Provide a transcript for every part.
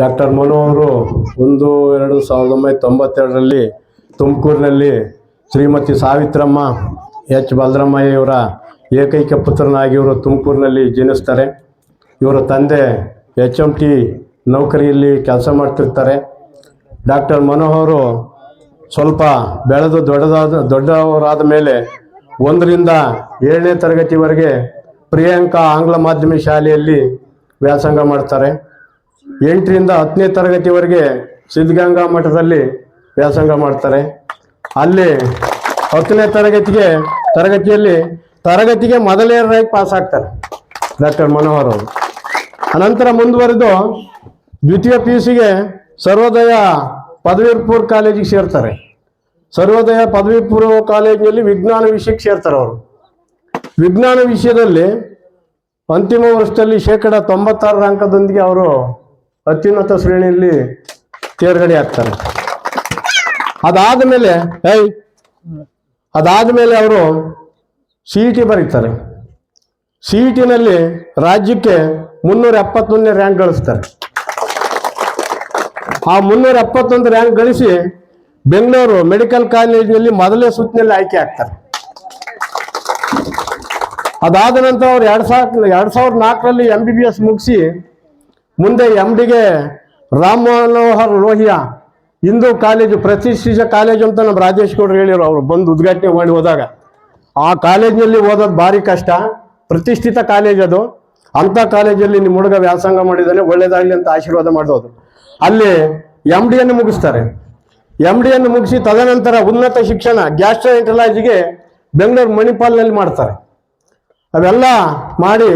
Doctor Manu ಅವರು ಒಂದು, ಎರಡು ಸಾವಿರದ ಒಂಬೈನೂರ ತೊಂಬತ್ತೆರಡರಲ್ಲಿ ತುಮಕೂರಿನಲ್ಲಿ ಶ್ರೀಮತಿ ಸಾವಿತ್ರಮ್ಮ ಎಚ್. ಬಲರಾಮಯ್ಯವರ ಏಕೈಕ ಪುತ್ರನಾಗಿ ಇವರು ತುಮಕೂರಿನಲ್ಲಿ ಜನಿಸ್ತಾರೆ. ಇವರ ತಂದೆ ಎಚ್ ಎಂ ಟಿ ನೌಕರಿಯಲ್ಲಿ ಕೆಲಸ ಮಾಡ್ತಿರ್ತಾರೆ. ಡಾಕ್ಟರ್ ಮನೋಹರು ಸ್ವಲ್ಪ ಬೆಳೆದು ದೊಡ್ಡದಾದ, ದೊಡ್ಡವರಾದ ಮೇಲೆ ಒಂದರಿಂದ ಏಳನೇ ತರಗತಿವರೆಗೆ ಪ್ರಿಯಾಂಕಾ ಆಂಗ್ಲ ಮಾಧ್ಯಮ ಶಾಲೆಯಲ್ಲಿ ವ್ಯಾಸಂಗ ಮಾಡ್ತಾರೆ. ಎಂಟರಿಂದ ಹತ್ತನೇ ತರಗತಿವರೆಗೆ ಸಿದ್ಧಗಂಗಾ ಮಠದಲ್ಲಿ ವ್ಯಾಸಂಗ ಮಾಡ್ತಾರೆ. ಅಲ್ಲಿ ಹತ್ತನೇ ತರಗತಿಗೆ ತರಗತಿಯಲ್ಲಿ ತರಗತಿಗೆ ಮೊದಲನೇದಾಗಿ ಪಾಸ್ ಆಗ್ತಾರೆ ಡಾಕ್ಟರ್ ಮನೋಹರ್ ಅವರು. ಅನಂತರ ಮುಂದುವರೆದು ದ್ವಿತೀಯ ಪಿ ಯು ಸಿಗೆ ಸರ್ವೋದಯ ಪದವಿ ಪೂರ್ವ ಕಾಲೇಜಿಗೆ ಸೇರ್ತಾರೆ. ಸರ್ವೋದಯ ಪದವಿಪೂರ್ವ ಕಾಲೇಜಿನಲ್ಲಿ ವಿಜ್ಞಾನ ವಿಷಯಕ್ಕೆ ಸೇರ್ತಾರೆ ಅವರು. ವಿಜ್ಞಾನ ವಿಷಯದಲ್ಲಿ ಅಂತಿಮ ವರ್ಷದಲ್ಲಿ ಶೇಕಡ ತೊಂಬತ್ತಾರರ ಅಂಕದೊಂದಿಗೆ ಅವರು ಅತ್ಯುನ್ನತ ಶ್ರೇಣಿಯಲ್ಲಿ ತೇರ್ಗಡೆ ಆಗ್ತಾರೆ. ಅದಾದ ಮೇಲೆ, ಏಯ್, ಅದಾದ ಮೇಲೆ ಅವರು ಸಿ ಇ ಟಿ ಬರೀತಾರೆ. ಸಿ ಇ ಟಿನಲ್ಲಿ ರಾಜ್ಯಕ್ಕೆ ಮುನ್ನೂರ ಎಪ್ಪತ್ತೊಂದನೇ ರ್ಯಾಂಕ್ ಗಳಿಸ್ತಾರೆ. ಆ ಮುನ್ನೂರ ಎಪ್ಪತ್ತೊಂದು ರ್ಯಾಂಕ್ ಗಳಿಸಿ ಬೆಂಗಳೂರು ಮೆಡಿಕಲ್ ಕಾಲೇಜಿನಲ್ಲಿ ಮೊದಲೇ ಸುತ್ತಿನಲ್ಲಿ ಆಯ್ಕೆ ಆಗ್ತಾರೆ. ಅದಾದ ನಂತರ ಅವ್ರು ಎರಡ್ ಸಾವಿರ ಎರಡ್ ಸಾವಿರದ ನಾಲ್ಕರಲ್ಲಿ ಎಂ ಬಿ ಬಿ ಎಸ್ ಮುಗಿಸಿ ಮುಂದೆ ಎಂ ಡಿಗೆ ರಾಮ್ ಮನೋಹರ್ ಲೋಹಿಯಾ ಹಿಂದೂ ಕಾಲೇಜು ಪ್ರತಿಷ್ಠಿತ ಕಾಲೇಜು ಅಂತ ನಮ್ಮ ರಾಜೇಶ್ ಗೌಡ್ರು ಹೇಳಿರು ಅವರು ಬಂದು ಉದ್ಘಾಟನೆ ಮಾಡಿ ಹೋದಾಗ. ಆ ಕಾಲೇಜಿನಲ್ಲಿ ಓದೋದು ಭಾರಿ ಕಷ್ಟ. ಪ್ರತಿಷ್ಠಿತ ಕಾಲೇಜ್ ಅದು. ಅಂಥ ಕಾಲೇಜಲ್ಲಿ ನಿಮ್ಮ ಹುಡುಗ ವ್ಯಾಸಂಗ ಮಾಡಿದ್ದಾನೆ ಒಳ್ಳೇದಾಗಲಿ ಅಂತ ಆಶೀರ್ವಾದ ಮಾಡೋದು ಅಲ್ಲಿ ಎಂ ಡಿಯನ್ನು ಮುಗಿಸ್ತಾರೆ. ಎಂ ಡಿಯನ್ನು ಮುಗಿಸಿ ತದನಂತರ ಉನ್ನತ ಶಿಕ್ಷಣ ಗ್ಯಾಸ್ಟ್ರೋ ಎಂಟ್ರಲಾಜಿಗೆ ಬೆಂಗಳೂರು ಮಣಿಪಾಲ್ನಲ್ಲಿ ಮಾಡ್ತಾರೆ. ಅವೆಲ್ಲ ಮಾಡಿ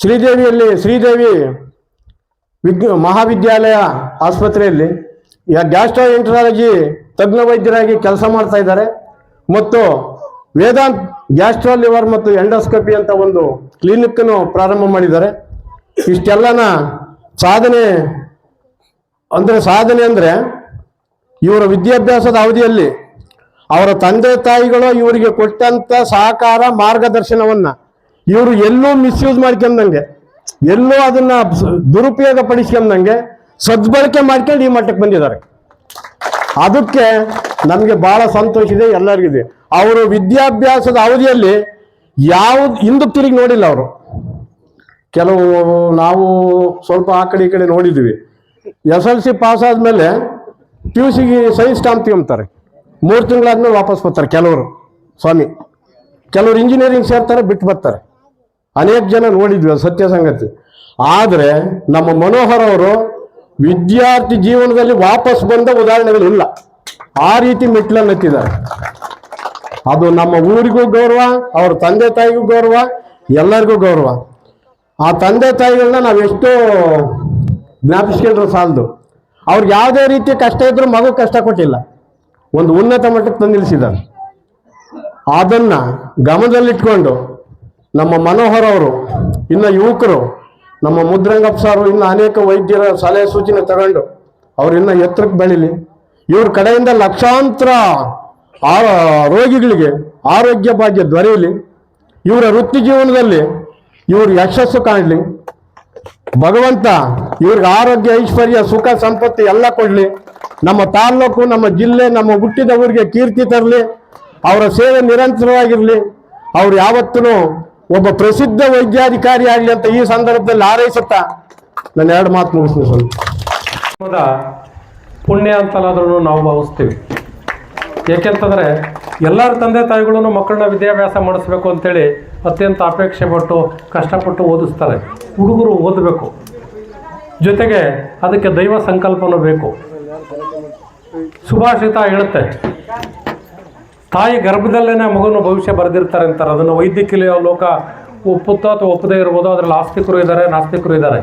ಶ್ರೀದೇವಿಯಲ್ಲಿ, ಶ್ರೀದೇವಿ ವಿಜ್ಞ ಮಹಾವಿದ್ಯಾಲಯ ಆಸ್ಪತ್ರೆಯಲ್ಲಿ ಗ್ಯಾಸ್ಟ್ರೋ ಎಂಟ್ರಾಲಜಿ ತಜ್ಞ ವೈದ್ಯರಾಗಿ ಕೆಲಸ ಮಾಡ್ತಾ ಇದ್ದಾರೆ. ಮತ್ತು ವೇದಾಂತ್ ಗ್ಯಾಸ್ಟ್ರೋ ಲಿವರ್ ಮತ್ತು ಎಂಡೋಸ್ಕೋಪಿ ಅಂತ ಒಂದು ಕ್ಲಿನಿಕ್ಕನ್ನು ಪ್ರಾರಂಭ ಮಾಡಿದ್ದಾರೆ. ಇಷ್ಟೆಲ್ಲನ ಸಾಧನೆ ಅಂದರೆ ಸಾಧನೆ ಅಂದರೆ ಇವರ ವಿದ್ಯಾಭ್ಯಾಸದ ಅವಧಿಯಲ್ಲಿ ಅವರ ತಂದೆ ತಾಯಿಗಳು ಇವರಿಗೆ ಕೊಟ್ಟಂತ ಸಹಕಾರ ಮಾರ್ಗದರ್ಶನವನ್ನ ಇವರು ಎಲ್ಲೂ ಮಿಸ್ಯೂಸ್ ಮಾಡ್ಕೊಂಡಂಗೆ. ಎಲ್ಲೂ ಅದನ್ನ ದುರುಪಯೋಗ ಪಡಿಸ್ಕೊಂಡಂಗೆ ಸದ್ಬಳಕೆ ಮಾಡ್ಕೊಂಡು ಈ ಮಟ್ಟಕ್ಕೆ ಬಂದಿದ್ದಾರೆ. ಅದಕ್ಕೆ ನಮಗೆ ಬಹಳ ಸಂತೋಷ ಇದೆ ಎಲ್ಲರಿಗಿದೆ ಅವರು ವಿದ್ಯಾಭ್ಯಾಸದ ಅವಧಿಯಲ್ಲಿ ಯಾವ ಹಿಂದು ತಿರುಗಿ ನೋಡಿಲ್ಲ ಅವರು. ಕೆಲವು ನಾವು ಸ್ವಲ್ಪ ಆ ಕಡೆ ಈ ಕಡೆ ನೋಡಿದ್ವಿ ಎಸ್ ಎಲ್ ಸಿ ಪಾಸ್ ಆದ್ಮೇಲೆ ಪಿ ಯು ಸಿಗೆ ಸೈನ್ಸ್ ಸ್ಟಾಂಪ್ ತಗೊಂತಾರೆ. ಮೂರು ತಿಂಗಳಾದ್ಮೇಲೆ ವಾಪಸ್ ಬರ್ತಾರೆ ಕೆಲವರು. ಸ್ವಾಮಿ, ಕೆಲವರು ಇಂಜಿನಿಯರಿಂಗ್ ಸೇರ್ತಾರೆ, ಬಿಟ್ಟು ಬರ್ತಾರೆ. ಅನೇಕ ಜನ ನೋಡಿದ್ವಿ ಸತ್ಯ ಸಂಗತಿ. ಆದರೆ ನಮ್ಮ ಮನೋಹರ್ ಅವರು ವಿದ್ಯಾರ್ಥಿ ಜೀವನದಲ್ಲಿ ವಾಪಸ್ ಬಂದ ಉದಾಹರಣೆಗಳು ಇಲ್ಲ. ಆ ರೀತಿ ಮೆಟ್ಲನ್ನು ಎತ್ತಿದ್ದಾರೆ. ಅದು ನಮ್ಮ ಊರಿಗೂ ಗೌರವ, ಅವ್ರ ತಂದೆ ತಾಯಿಗೂ ಗೌರವ, ಎಲ್ಲರಿಗೂ ಗೌರವ. ಆ ತಂದೆ ತಾಯಿಗಳನ್ನ ನಾವು ಎಷ್ಟು ಜ್ಞಾಪಿಸ್ಕೊಂಡ್ರೆ ಸಾಲದು. ಅವ್ರಿಗೆ ಯಾವುದೇ ರೀತಿ ಕಷ್ಟ ಇದ್ರೂ ಮಗು ಕಷ್ಟ ಕೊಟ್ಟಿಲ್ಲ. ಒಂದು ಉನ್ನತ ಮಟ್ಟಕ್ಕೆ ತಂದು ನಿಲ್ಲಿಸಿದ್ದಾರೆ ಅದನ್ನು ಗಮನದಲ್ಲಿಟ್ಕೊಂಡು ನಮ್ಮ ಮನೋಹರ್ ಅವರು ಇನ್ನು ಯುವಕರು, ನಮ್ಮ ಮುದ್ರಂಗಪ್ಪ ಸಾರು ಇನ್ನು ಅನೇಕ ವೈದ್ಯರ ಸಲಹೆ ಸೂಚನೆ ತಗೊಂಡು ಅವ್ರು ಇನ್ನು ಎತ್ತರಕ್ಕೆ ಬೆಳೀಲಿ. ಇವ್ರ ಕಡೆಯಿಂದ ಲಕ್ಷಾಂತರ ರೋಗಿಗಳಿಗೆ ಆರೋಗ್ಯ ಭಾಗ್ಯ ದೊರೆಯಲಿ. ಇವರ ವೃತ್ತಿ ಜೀವನದಲ್ಲಿ ಇವ್ರ ಯಶಸ್ಸು ಕಾಣಲಿ. ಭಗವಂತ ಇವ್ರಿಗೆ ಆರೋಗ್ಯ, ಐಶ್ವರ್ಯ, ಸುಖ, ಸಂಪತ್ತು ಎಲ್ಲ ಕೊಡಲಿ. ನಮ್ಮ ತಾಲ್ಲೂಕು ನಮ್ಮ ಜಿಲ್ಲೆ, ನಮ್ಮ ಹುಟ್ಟಿದ ಊರಿಗೆ ಕೀರ್ತಿ ತರಲಿ. ಅವರ ಸೇವೆ ನಿರಂತರವಾಗಿರಲಿ. ಅವ್ರು ಯಾವತ್ತೂ ಒಬ್ಬ ಪ್ರಸಿದ್ಧ ವೈದ್ಯಾಧಿಕಾರಿ ಆಗಲಿ ಅಂತ ಈ ಸಂದರ್ಭದಲ್ಲಿ ಹಾರೈಸುತ್ತಾ ನಾನು ಎರಡು ಮಾತು ಮುಗಿಸ್ತೀನಿ ಸ್ವಲ್ಪ ಪುಣ್ಯ ಅಂತಲಾದ್ರೂ ನಾವು ಭಾವಿಸ್ತೀವಿ. ಏಕೆಂತಂದರೆ ಎಲ್ಲರ ತಂದೆ ತಾಯಿಗಳನ್ನು ಮಕ್ಕಳನ್ನ ವಿದ್ಯಾಭ್ಯಾಸ ಮಾಡಿಸ್ಬೇಕು ಅಂತೇಳಿ ಅತ್ಯಂತ ಅಪೇಕ್ಷೆ ಪಟ್ಟು, ಕಷ್ಟಪಟ್ಟು ಓದಿಸ್ತಾರೆ. ಹುಡುಗರು ಓದಬೇಕು. ಜೊತೆಗೆ ಅದಕ್ಕೆ ದೈವ ಸಂಕಲ್ಪನೂ ಬೇಕು. ಸುಭಾಷಿತ ಹೇಳುತ್ತೆ ತಾಯಿ ಗರ್ಭದಲ್ಲೇ ಮಗನ ಭವಿಷ್ಯ ಬರೆದಿರ್ತಾರೆ ಅಂತಾರೆ. ಅದನ್ನು ವೈದ್ಯಕೀಯ ಲೋಕ ಒಪ್ಪುತ್ತಾ ಅಥವಾ ಒಪ್ಪದೇ ಇರ್ಬೋದು ಅದರಲ್ಲಿ ಆಸ್ತಿಕರು ಇದ್ದಾರೆ, ನಾಸ್ತಿಕರು ಇದ್ದಾರೆ.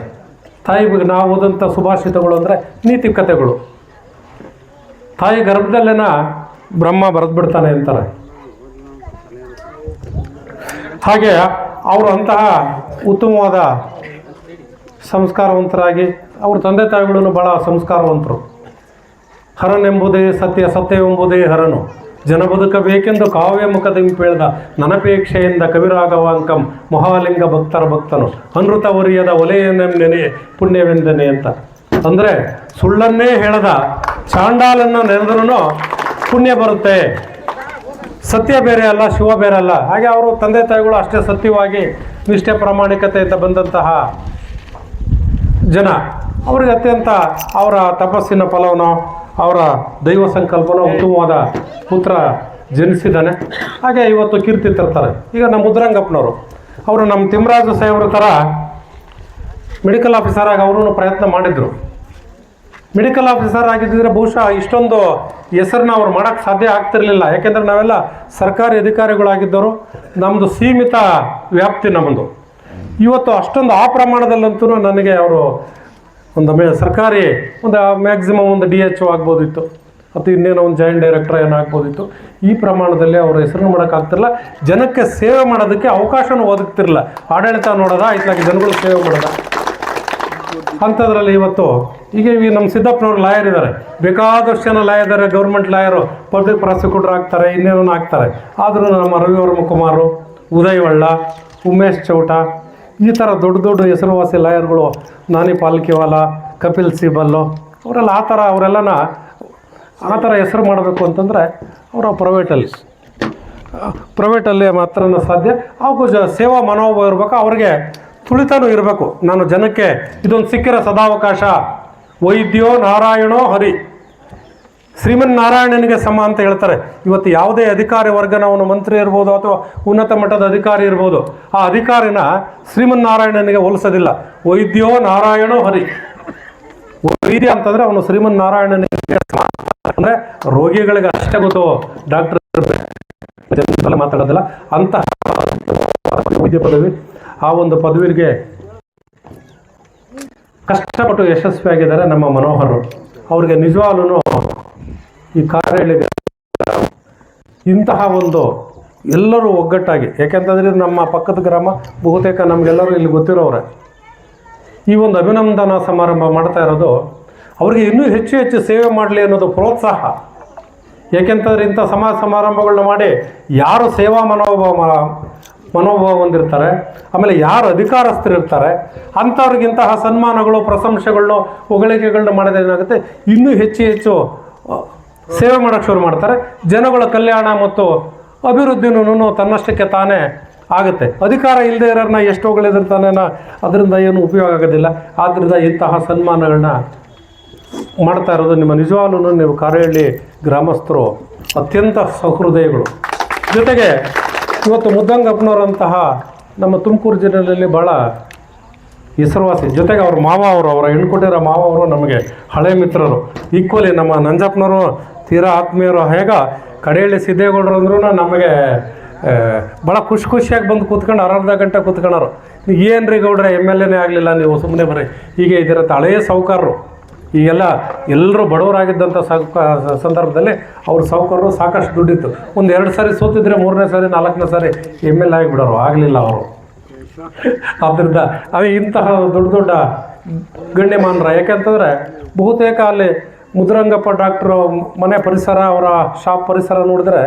ತಾಯಿ ನಾವು ಓದಂಥ ಸುಭಾಷಿತಗಳು ಅಂದರೆ ನೀತಿ ಕಥೆಗಳು ತಾಯಿ ಗರ್ಭದಲ್ಲೇನ ಬ್ರಹ್ಮ ಬರೆದ್ಬಿಡ್ತಾನೆ ಅಂತಾರೆ. ಹಾಗೆ ಅವರು ಅಂತಹ ಉತ್ತಮವಾದ ಸಂಸ್ಕಾರವಂತರಾಗಿ ಅವ್ರ ತಂದೆ ತಾಯಿಗಳನ್ನು ಭಾಳ ಸಂಸ್ಕಾರವಂತರು. ಹರನೆಂಬುದೇ ಸತ್ಯ ಸತ್ಯವೆಂಬುದೇ ಹರನು. ಜನ ಬದುಕಬೇಕೆಂದು ಕಾವ್ಯ ಮುಖದಿಂಪೇಳ್ದ ನನಪೇಕ್ಷೆಯಿಂದ ಕವಿರಾಘವಾಂಕಂ ಮಹಾಲಿಂಗ ಭಕ್ತರ ಭಕ್ತನು. ಅನೃತ ಒರಿಯದ ಒಲೆಯನ್ನೆನೆ ಪುಣ್ಯವೆಂದನೆ ಅಂತ. ಅಂದರೆ ಸುಳ್ಳನ್ನೇ ಹೇಳದ ಚಾಂಡಾಲನ್ನು ನೆನೆದ್ರೂ ಪುಣ್ಯ ಬರುತ್ತೆ. ಸತ್ಯ ಬೇರೆ ಅಲ್ಲ, ಶಿವ ಬೇರೆ ಅಲ್ಲ. ಹಾಗೆ ಅವರು ತಂದೆ ತಾಯಿಗಳು ಅಷ್ಟೇ ಸತ್ಯವಾಗಿ ನಿಷ್ಠೆ ಪ್ರಾಮಾಣಿಕತೆಯಿಂದ ಬಂದಂತಹ ಜನ. ಅವರಿಗೆ ಅತ್ಯಂತ ಅವರ ತಪಸ್ಸಿನ ಫಲವನ್ನೋ ಅವರ ದೈವ ಸಂಕಲ್ಪನ ಉತ್ತಮವಾದ ಪುತ್ರ ಜನಿಸಿದ್ದಾನೆ. ಹಾಗೆ ಇವತ್ತು ಕೀರ್ತಿ ತರ್ತಾರೆ. ಈಗ ನಮ್ಮ ಮುದ್ರಂಗಪ್ಪನವರು, ಅವರು ನಮ್ಮ ತಿಮ್ಮರಾಜು ಸಾಹೇಬ್ರ ಥರ ಮೆಡಿಕಲ್ ಆಫೀಸರ್ ಆಗಿ ಅವರು ಪ್ರಯತ್ನ ಮಾಡಿದರು. ಮೆಡಿಕಲ್ ಆಫೀಸರ್ ಆಗಿದ್ದರೆ ಬಹುಶಃ ಇಷ್ಟೊಂದು ಹೆಸರನ್ನ ಅವ್ರು ಮಾಡೋಕ್ಕೆ ಸಾಧ್ಯ ಆಗ್ತಿರಲಿಲ್ಲ. ಯಾಕೆಂದರೆ ನಾವೆಲ್ಲ ಸರ್ಕಾರಿ ಅಧಿಕಾರಿಗಳಾಗಿದ್ದವರು. ನಮ್ಮದು ಸೀಮಿತ ವ್ಯಾಪ್ತಿ ನಮ್ಮದು ಇವತ್ತು ಅಷ್ಟೊಂದು ಆ ಪ್ರಮಾಣದಲ್ಲಂತೂ ನನಗೆ ಅವರು ಒಂದು ಸರ್ಕಾರಿ ಒಂದು ಮ್ಯಾಕ್ಸಿಮಮ್ ಒಂದು ಡಿ ಎಚ್ ಆಗ್ಬೋದಿತ್ತು. ಮತ್ತು ಇನ್ನೇನೋ ಒಂದು ಜಾಯಿಂಟ್ ಡೈರೆಕ್ಟರ್ ಏನೋ ಆಗ್ಬೋದಿತ್ತು. ಈ ಪ್ರಮಾಣದಲ್ಲಿ ಅವರ ಹೆಸರನ್ನು ಮಾಡೋಕ್ಕಾಗ್ತಿರಲ್ಲ ಜನಕ್ಕೆ ಸೇವೆ ಮಾಡೋದಕ್ಕೆ ಅವಕಾಶನೂ ಒದಗ್ತಿರಲ್ಲ ಆಡಳಿತ ನೋಡೋದ ಇತ್ಲಾಗಿ ಜನಗಳು ಸೇವೆ ಮಾಡೋದ. ಅಂಥದ್ರಲ್ಲಿ ಇವತ್ತು ಈಗ ಈ ನಮ್ಮ ಸಿದ್ದಪ್ಪನವ್ರು ಲಾಯರ್ ಇದ್ದಾರೆ ಬೇಕಾದಷ್ಟು ಜನ ಲಾಯರ್ ಇದ್ದಾರೆ ಗೌರ್ಮೆಂಟ್ ಲಾಯರು ಪಬ್ಲಿಕ್ ಪ್ರಾಸಿಕ್ಯೂಟರ್ ಆಗ್ತಾರೆ, ಇನ್ನೇನೋ ಆಗ್ತಾರೆ. ಆದರೂ ನಮ್ಮ ರವಿವರ್ಮ ವರ್ಮಕುಮಾರು ಉದಯ್ ಉಮೇಶ್ ಚೌಟ ಈ ಥರ ದೊಡ್ಡ ದೊಡ್ಡ ಹೆಸರುವಾಸಿ ಲಾಯರ್ಗಳು ನಾನಿ ಪಾಲ್ಕಿವಾಲ, ಕಪಿಲ್ ಸಿಬಲ್ಲು, ಅವರೆಲ್ಲ ಆ ಥರ ಅವರೆಲ್ಲನ ಆ ಥರ ಹೆಸರು ಮಾಡಬೇಕು ಅಂತಂದರೆ ಅವರು ಪ್ರೈವೇಟಲ್ಲಿ. ಪ್ರೈವೇಟಲ್ಲಿ ಮಾತ್ರ ಸಾಧ್ಯ. ಹಾಗೂ ಜ ಸೇವಾ ಮನೋಭಾವ ಇರಬೇಕು, ಅವ್ರಿಗೆ ತುಳಿತಾನೂ ಇರಬೇಕು. ನಾನು ಜನಕ್ಕೆ ಇದೊಂದು ಸಿಕ್ಕಿರೋ ಸದಾವಕಾಶ. ವೈದ್ಯೋ ನಾರಾಯಣೋ ಹರಿ. ಶ್ರೀಮನ್ ನಾರಾಯಣನಿಗೆ ಸಮ ಅಂತ ಹೇಳ್ತಾರೆ. ಇವತ್ತು ಯಾವುದೇ ಅಧಿಕಾರಿ ವರ್ಗನ ಅವನು ಮಂತ್ರಿ ಇರ್ಬೋದು ಅಥವಾ ಉನ್ನತ ಮಟ್ಟದ ಅಧಿಕಾರಿ ಇರ್ಬೋದು, ಆ ಅಧಿಕಾರಿನ ಶ್ರೀಮನ್ ನಾರಾಯಣನಿಗೆ ಹೋಲಿಸೋದಿಲ್ಲ. ವೈದ್ಯೋ ನಾರಾಯಣೋ ಹರಿ. ವೈದ್ಯ ಅಂತಂದ್ರೆ ಅವನು ಶ್ರೀಮನ್ ನಾರಾಯಣನಿಗೆ ಸಮ. ಅಂದ್ರೆ ರೋಗಿಗಳಿಗೆ ಅಷ್ಟೇ ಗೊತ್ತು, ಡಾಕ್ಟರ್ ಮಾತಾಡೋದಿಲ್ಲ. ಅಂತಹ ವೈದ್ಯ ಪದವಿ, ಆ ಒಂದು ಪದವಿಗೆ ಕಷ್ಟಪಟ್ಟು ಯಶಸ್ವಿಯಾಗಿದ್ದಾರೆ ನಮ್ಮ ಮನೋಹರರು. ಅವ್ರಿಗೆ ನಿಜವಾಗ್ಲೂ ಈ ಕಾರ್ಯ ಇಂತಹ ಒಂದು ಎಲ್ಲರೂ ಒಗ್ಗಟ್ಟಾಗಿ, ಯಾಕೆಂತಂದ್ರೆ ನಮ್ಮ ಪಕ್ಕದ ಗ್ರಾಮ ಬಹುತೇಕ ನಮಗೆಲ್ಲರೂ ಇಲ್ಲಿ ಗೊತ್ತಿರೋರೆ ಈ ಒಂದು ಅಭಿನಂದನಾ ಸಮಾರಂಭ ಮಾಡ್ತಾ ಇರೋದು, ಅವ್ರಿಗೆ ಇನ್ನೂ ಹೆಚ್ಚು ಹೆಚ್ಚು ಸೇವೆ ಮಾಡಲಿ ಅನ್ನೋದು ಪ್ರೋತ್ಸಾಹ. ಯಾಕೆಂತಂದ್ರೆ ಇಂಥ ಸಮಾಜ ಸಮಾರಂಭಗಳನ್ನ ಮಾಡಿ ಯಾರು ಸೇವಾ ಮನೋಭಾವ ಮನೋಭಾವ ಹೊಂದಿರ್ತಾರೆ, ಆಮೇಲೆ ಯಾರು ಅಧಿಕಾರಸ್ಥರಿರ್ತಾರೆ ಅಂಥವ್ರಿಗಿಂತಹ ಸನ್ಮಾನಗಳು, ಪ್ರಶಂಸೆಗಳನ್ನೋ, ಹೊಗಳಿಕೆಗಳನ್ನ ಮಾಡಿದ್ರೆ ಏನಾಗುತ್ತೆ, ಇನ್ನೂ ಹೆಚ್ಚು ಹೆಚ್ಚು ಸೇವೆ ಮಾಡೋಕ್ಕೆ ಶುರು ಮಾಡ್ತಾರೆ. ಜನಗಳ ಕಲ್ಯಾಣ ಮತ್ತು ಅಭಿವೃದ್ಧಿನೂ ತನ್ನಷ್ಟಕ್ಕೆ ತಾನೇ ಆಗುತ್ತೆ. ಅಧಿಕಾರ ಇಲ್ಲದೆ ಇರೋರನ್ನ ಎಷ್ಟು ಹೊಗಳಿದಿರ್ತಾನೇನ ಅದರಿಂದ ಏನು ಉಪಯೋಗ ಆಗೋದಿಲ್ಲ. ಆದ್ದರಿಂದ ಇಂತಹ ಸನ್ಮಾನಗಳನ್ನ ಮಾಡ್ತಾ ಇರೋದು ನಿಮ್ಮ ನಿಜವಾಗ್ಲೂ ನೀವು ಕಾರಹಳ್ಳಿ ಗ್ರಾಮಸ್ಥರು ಅತ್ಯಂತ ಸಹೃದಯಗಳು. ಜೊತೆಗೆ ಇವತ್ತು ಮುದ್ದಂಗಪ್ಪನವರಂತಹ ನಮ್ಮ ತುಮಕೂರು ಜಿಲ್ಲೆಯಲ್ಲಿ ಭಾಳ ಹೆಸರುವಾಸಿ. ಜೊತೆಗೆ ಅವ್ರ ಮಾವ ಅವರು, ಅವರ ಹೆಣ್ಕೊಟ್ಟಿರೋ ಮಾವ ಅವರು ನಮಗೆ ಹಳೆ ಮಿತ್ರರು. ಈಕ್ವಲಿ ನಮ್ಮ ನಂಜಪ್ಪನವರು ತೀರಾ ಆತ್ಮೀಯರು ಹೇಗ ಕಡೆಯಲ್ಲಿ ಸಿದ್ದೇಗೌಡರು ಅಂದ್ರೂ ನಮಗೆ ಭಾಳ ಖುಷಿ ಖುಷಿಯಾಗಿ ಬಂದು ಕೂತ್ಕೊಂಡು ಅರ್ಧ ಗಂಟೆ ಕೂತ್ಕೊಂಡರು ಏನ್ರಿ ಗೌಡ್ರೆ, ಎಂ ಎಲ್ ಎನೇ ಆಗಲಿಲ್ಲ ನೀವು ಸುಮ್ಮನೆ ಬರೀ, ಹೀಗೆ ಇದಿರತ್ತೆ ಹಳೆಯ ಸಾಹುಕಾರರು. ಈಗೆಲ್ಲ ಎಲ್ಲರೂ ಬಡವರಾಗಿದ್ದಂಥ ಸಾವುಕ ಸಂದರ್ಭದಲ್ಲಿ ಅವ್ರ ಸಾಹುಕಾರರು ಸಾಕಷ್ಟು ದುಡ್ಡಿತ್ತು. ಒಂದು ಎರಡು ಸಾರಿ ಸೋತಿದ್ರೆ ಮೂರನೇ ಸಾರಿ, ನಾಲ್ಕನೇ ಸಾರಿ ಎಂ ಎಲ್ ಆಗಿಬಿಡೋರು. ಆಗಲಿಲ್ಲ ಅವರು. ಆದ್ದರಿಂದ ಅದೇ ಇಂತಹ ದೊಡ್ಡ ದೊಡ್ಡ ಗಣ್ಯಮಾನರ. ಯಾಕೆಂತಂದರೆ ಬಹುತೇಕ ಅಲ್ಲಿ ಮುದ್ರಂಗಪ್ಪ ಡಾಕ್ಟ್ರು ಮನೆ ಪರಿಸರ ಅವರ ಶಾಪ್ ಪರಿಸರ ನೋಡಿದ್ರೆ